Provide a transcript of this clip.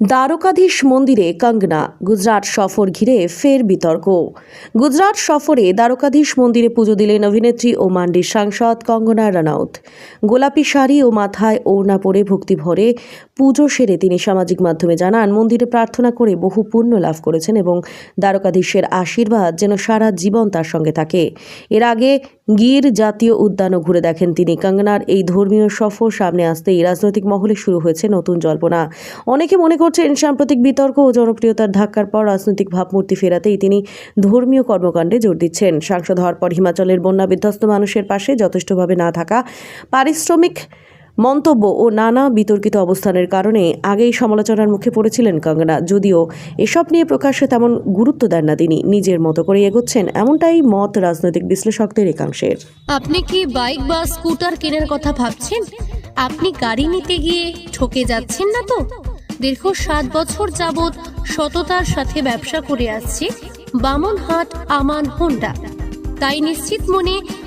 দ্বারকাধীশ মন্দিরে কঙ্গনা, গুজরাট সফর ঘিরে ফের বিতর্ক। গুজরাট সফরে দ্বারকাধীশ মন্দিরে পুজো দিলেন অভিনেত্রী ও মান্ডির সাংসদ কঙ্গনা রানাউত। গোলাপি শাড়ি ও মাথায় ওড়না পরে ভক্তি ভরে পুজো সেরে তিনি সামাজিক মাধ্যমে জানান, মন্দিরে প্রার্থনা করে বহু পুণ্য লাভ করেছেন এবং দ্বারকাধীশের আশীর্বাদ যেন সারা জীবন তার সঙ্গে থাকে। এর আগে গির জাতীয় উদ্যানও ঘুরে দেখেন তিনি। কঙ্গনার এই ধর্মীয় সফর সামনে আসতেই রাজনৈতিক মহলে শুরু হয়েছে নতুন জল্পনা। অনেকে মনে করছেন, সাম্প্রতিক বিতর্ক ও জনপ্রিয়তার ধাক্কার পর রাজনৈতিক ভাবমূর্তি ফেরাতেই তিনি ধর্মীয় কর্মকাণ্ডে জোর দিচ্ছেন। সাংসদ হওয়ার পর হিমাচলের বন্যা বিধ্বস্ত মানুষের পাশে যথেষ্টভাবে না থাকা পারিশ্রমিক মন্তব্য ও নানা বিতর্কিত অবস্থানের কারণে আগেই সমালোচনার মুখে পড়েছিলেন কঙ্গনা। যদিও এসব নিয়ে প্রকাশ্যে তেমন গুরুত্ব দেন না তিনি। নিজের মতো করে এগোচ্ছেন এমনটাই মত রাজনৈতিক বিশ্লেষকদের একাংশের। আপনি কি বাইক বা স্কুটার কেনার কথা ভাবছেন? আপনি গাড়ি নিতে গিয়ে ঠকে যাচ্ছেন না তো? দীর্ঘ সাত বছর যাবৎ সততার সাথে ব্যবসা করে আসছে বামনহাট আমান হোন্ডা। তাই নিশ্চিত মনে